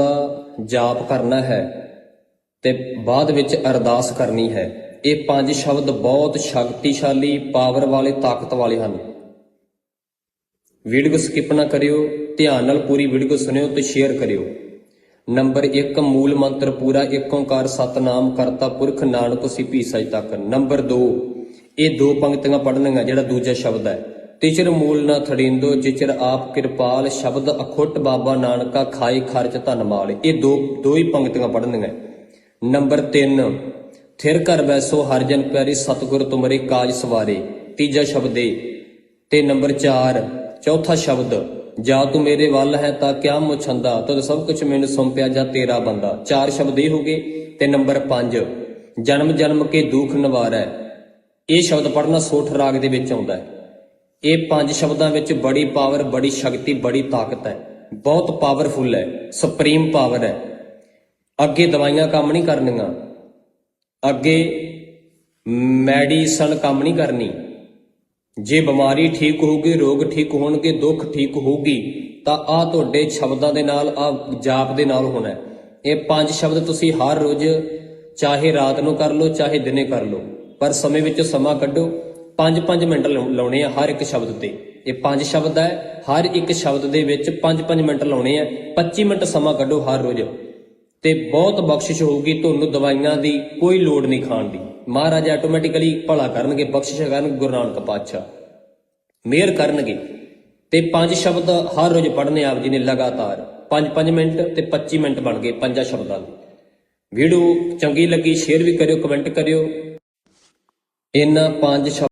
ਦਾ ਜਾਪ ਕਰਨਾ ਹੈ ਤੇ ਬਾਅਦ ਵਿੱਚ ਅਰਦਾਸ ਕਰਨੀ ਹੈ। ਇਹ ਪੰਜ ਸ਼ਬਦ ਬਹੁਤ ਸ਼ਕਤੀਸ਼ਾਲੀ, ਪਾਵਰ ਵਾਲੇ, ਤਾਕਤ ਵਾਲੇ ਹਨ। ਵੀਡੀਓ ਸਕਿਪ ਨਾ ਕਰਿਓ, ਧਿਆਨ ਨਾਲ ਪੂਰੀ ਵੀਡੀਓ ਸੁਣਿਓ ਤੇ ਸ਼ੇਅਰ ਕਰਿਓ। ਨੰਬਰ 1 ਮੂਲ ਮੰਤਰ ਪੂਰਾ ਏਕ ਓੰਕਾਰ ਸਤਨਾਮ, ਕਰਤਾ ਪੁਰਖ, ਨਾਨਕ ਸਿਪੀ ਸਜ ਤੱਕ। ਨੰਬਰ 2 ਇਹ ਦੋ ਪੰਕਤੀਆਂ ਪੜ੍ਹਨੀਆਂ, ਜਿਹੜਾ ਦੂਜਾ ਸ਼ਬਦ ਹੈ। ਤਿਚਰ ਮੂਲ ਨਾ ਥੜਿੰਦੋ, ਜਿਚਰ ਆਪ ਕਿਰਪਾਲ, ਸ਼ਬਦ ਅਖੁੱਟ ਬਾਬਾ ਨਾਨਕਾ ਖਾਈ ਖਰਚ ਧਨ ਮਾਲ। ਇਹ ਦੋ ਦੋ ਹੀ ਪੰਕਤੀਆਂ ਪੜ੍ਹਨੀਆਂ। ਨੰਬਰ 3 ਥਿਰ ਘਰ ਵੈਸੋ ਹਰ ਜਨ ਪਿਆਰੀ ਸਤਿਗੁਰ ਤੁਮਰੇ ਕਾਜ ਸਵਾਰੇ। ਤੀਜਾ ਸ਼ਬਦ ਇਹ ਤੇ ਨੰਬਰ 4 ਚੌਥਾ ਸ਼ਬਦ, ਜਾਂ ਤੂੰ ਮੇਰੇ ਵੱਲ ਹੈ ਤਾਂ ਕਿਆ ਮੁਛੰਦਾ? ਤਦ ਸਭ ਕੁਝ ਮੈਨੂੰ ਸੌਂਪਿਆ ਜਾਂ ਤੇਰਾ ਬੰਦਾ? ਚਾਰ ਸ਼ਬਦ ਇਹ ਹੋ ਗਏ ਤੇ ਨੰਬਰ 5 ਜਨਮ ਜਨਮ ਕੇ ਦੁੱਖ ਨਿਵਾਰੈ। ਇਹ ਸ਼ਬਦ ਪੜਨਾ ਸੋਠ ਰਾਗ ਦੇ ਵਿੱਚ ਆਉਂਦਾ ਹੈ। ਇਹ ਪੰਜ ਸ਼ਬਦਾਂ ਵਿੱਚ ਬੜੀ ਪਾਵਰ, ਬੜੀ ਸ਼ਕਤੀ, ਬੜੀ ਤਾਕਤ ਹੈ। ਬਹੁਤ ਪਾਵਰਫੁਲ ਹੈ ਸੁਪਰੀਮ ਪਾਵਰ ਹੈ। ਅੱਗੇ ਦਵਾਈਆਂ ਕੰਮ ਨਹੀਂ ਕਰਨੀਆਂ। ਅੱਗੇ ਮੈਡੀਸਨ ਕੰਮ ਨਹੀਂ ਕਰਨੀ। ਜੇ ਬਿਮਾਰੀ ਠੀਕ ਹੋਊਗੀ, ਰੋਗ ਠੀਕ ਹੋਣਗੇ, ਦੁੱਖ ਠੀਕ ਹੋਊਗੀ, ਤਾਂ ਆ ਤੁਹਾਡੇ ਸ਼ਬਦਾਂ ਦੇ ਨਾਲ ਆ ਜਾਪ ਦੇ ਨਾਲ ਹੋਣਾ ਇਹ ਪੰਜ ਸ਼ਬਦ ਤੁਸੀਂ ਹਰ ਰੋਜ਼ ਚਾਹੇ ਰਾਤ ਨੂੰ ਕਰ ਲਓ, ਚਾਹੇ ਦਿਨੇ ਕਰ ਲਓ। ਪਰ ਸਮੇਂ ਵਿੱਚ ਸਮਾਂ ਕੱਢੋ। 5-5 ਮਿੰਟ ਲਾਉ- ਲਾਉਣੇ ਆ ਹਰ ਇੱਕ ਸ਼ਬਦ ਤੇ ਇਹ ਪੰਜ ਸ਼ਬਦ ਹੈ ਹਰ ਇੱਕ ਸ਼ਬਦ ਦੇ ਵਿੱਚ 5-5 ਮਿੰਟ ਲਾਉਣੇ ਆ 25 ਮਿੰਟ ਸਮਾਂ ਕੱਢੋ ਹਰ ਰੋਜ਼। ਤੇ ਬਹੁਤ ਬਖਸ਼ਿਸ਼ ਹੋਊਗੀ ਤੁਹਾਨੂੰ ਦਵਾਈਆਂ ਦੀ ਕੋਈ ਲੋੜ ਨਹੀਂ ਖਾਣ ਦੀ। ਮਹਾਰਾਜ ਆਟੋਮੈਟਿਕਲੀ ਭਲਾ ਕਰਨਗੇ, ਬਖਸ਼ਿਸ਼ ਕਰਨ ਗੁਰੂ ਨਾਨਕ ਪਾਤਸ਼ਾਹ। ਮਿਹਰ ਕਰਨਗੇ। ਤੇ ਪੰਜ ਸ਼ਬਦ ਹਰ ਰੋਜ਼ ਪੜ੍ਹਨੇ ਆਪ ਜੀ ਨੇ ਲਗਾਤਾਰ। 5-5 ਮਿੰਟ ਤੇ 25 ਮਿੰਟ ਬਣ ਗਏ ਪੰਜਾਂ ਸ਼ਬਦਾਂ ਦੇ। ਵੀਡੀਓ ਚੰਗੀ ਲੱਗੀ, ਸ਼ੇਅਰ ਵੀ ਕਰਿਓ, ਕਮੈਂਟ ਕਰਿਓ। ਇਹਨਾਂ ਪੰਜ ਸ਼ਬਦ